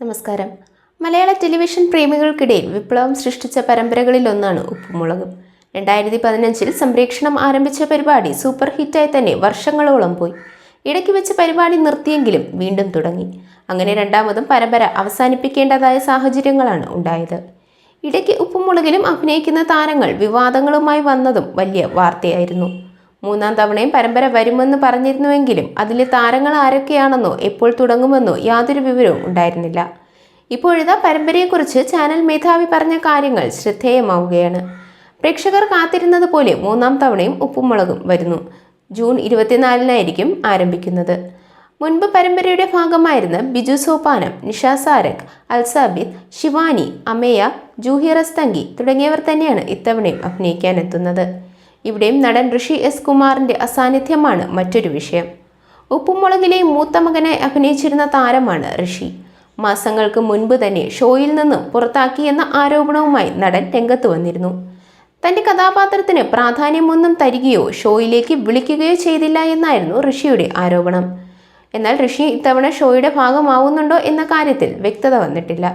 നമസ്കാരം. മലയാള ടെലിവിഷൻ പ്രേമികൾക്കിടയിൽ വിപ്ലവം സൃഷ്ടിച്ച പരമ്പരകളിലൊന്നാണ് ഉപ്പുമുളകും. രണ്ടായിരത്തി പതിനഞ്ചിൽ സംപ്രേക്ഷണം ആരംഭിച്ച പരിപാടി സൂപ്പർ ഹിറ്റായി തന്നെ വർഷങ്ങളോളം പോയി. ഇടയ്ക്ക് വെച്ച് പരിപാടി നിർത്തിയെങ്കിലും വീണ്ടും തുടങ്ങി. അങ്ങനെ രണ്ടാമതും പരമ്പര അവസാനിപ്പിക്കേണ്ടതായ സാഹചര്യങ്ങളാണ് ഉണ്ടായത്. ഇടയ്ക്ക് ഉപ്പുമുളകിലും അഭിനയിക്കുന്ന താരങ്ങൾ വിവാദങ്ങളുമായി വന്നതും വലിയ വാർത്തയായിരുന്നു. മൂന്നാം തവണയും പരമ്പര വരുമെന്ന് പറഞ്ഞിരുന്നുവെങ്കിലും അതിലെ താരങ്ങൾ ആരൊക്കെയാണെന്നോ എപ്പോൾ തുടങ്ങുമെന്നോ യാതൊരു വിവരവും ഉണ്ടായിരുന്നില്ല. ഇപ്പോഴിതാ പരമ്പരയെക്കുറിച്ച് ചാനൽ മേധാവി പറഞ്ഞ കാര്യങ്ങൾ ശ്രദ്ധേയമാവുകയാണ്. പ്രേക്ഷകർ കാത്തിരുന്നത് പോലെ മൂന്നാം തവണയും ഉപ്പുമുളകും വരുന്നു. ജൂൺ ഇരുപത്തിനാലിനായിരിക്കും ആരംഭിക്കുന്നത്. മുൻപ് പരമ്പരയുടെ ഭാഗമായിരുന്ന ബിജു സോപാനം നിഷ സാരക് അൽസാബിദ് ശിവാനി അമേയ ജൂഹി റസ്തങ്കി തുടങ്ങിയവർ തന്നെയാണ് ഇത്തവണയും അഭിനയിക്കാനെത്തുന്നത്. ഇവിടെയും നടൻ ഋഷി എസ് കുമാറിന്റെ അസാന്നിധ്യമാണ് മറ്റൊരു വിഷയം. ഉപ്പുമുളകിലെ മൂത്ത മകനായി അഭിനയിച്ചിരുന്ന താരമാണ് ഋഷി. മാസങ്ങൾക്ക് മുൻപ് തന്നെ ഷോയിൽ നിന്നും പുറത്താക്കിയെന്ന ആരോപണവുമായി നടൻ രംഗത്ത് വന്നിരുന്നു. തന്റെ കഥാപാത്രത്തിന് പ്രാധാന്യമൊന്നും തരികയോ ഷോയിലേക്ക് വിളിക്കുകയോ ചെയ്തില്ല എന്നായിരുന്നു ഋഷിയുടെ ആരോപണം. എന്നാൽ ഋഷി ഇത്തവണ ഷോയുടെ ഭാഗമാവുന്നുണ്ടോ എന്ന കാര്യത്തിൽ വ്യക്തത വന്നിട്ടില്ല.